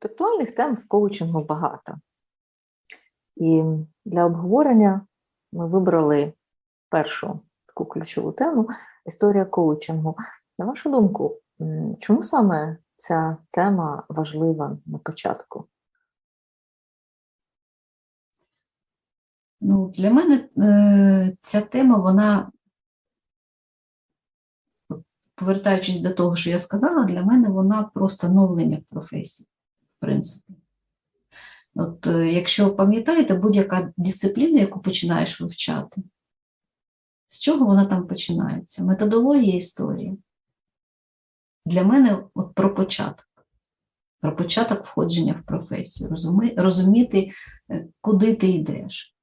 Актуальних тем в коучингу багато. І для обговорення ми вибрали першу таку ключову тему історія коучингу. На вашу думку, чому саме ця тема важлива на початку? Ну, для мене е, ця тема, вона, повертаючись до того, що я сказала, для мене вона про становлення в професії, принципі. От, е, якщо пам'ятаєте, будь-яка дисципліна, яку починаєш вивчати, з чого вона там починається? Методологія історії. Для мене от про початок. Про початок входження в професію, розуми, розуміти, е, куди ти йдеш,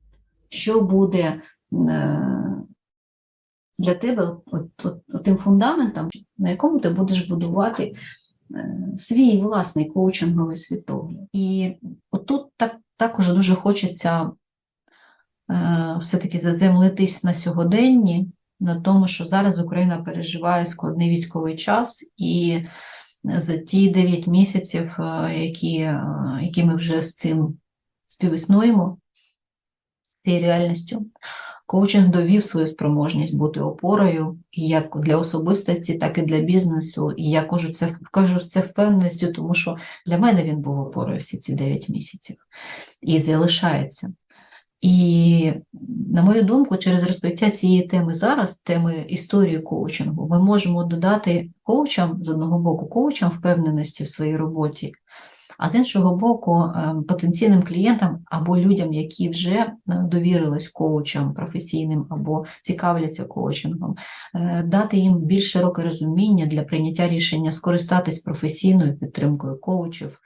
що буде е, для тебе от, от, от тим фундаментом, на якому ти будеш будувати свій власний коучинговий світогляд. І отут так, також дуже хочеться е, все-таки заземлитись на сьогоденні, на тому, що зараз Україна переживає складний військовий час, і за ті 9 місяців, е, які, е, які ми вже з цим співіснуємо, цією реальністю, коучинг довів свою спроможність бути опорою як для особистості, так і для бізнесу. І я кажу це, кажу це впевненістю, тому що для мене він був опорою всі ці 9 місяців і залишається. І, на мою думку, через розкриття цієї теми зараз, теми історії коучингу, ми можемо додати коучам з одного боку, коучам впевненості в своїй роботі, а з іншого боку, е, потенційним клієнтам або людям, які вже е, довірились коучам професійним або цікавляться коучингом, е, дати їм більш широке розуміння для прийняття рішення скористатись професійною підтримкою коучів,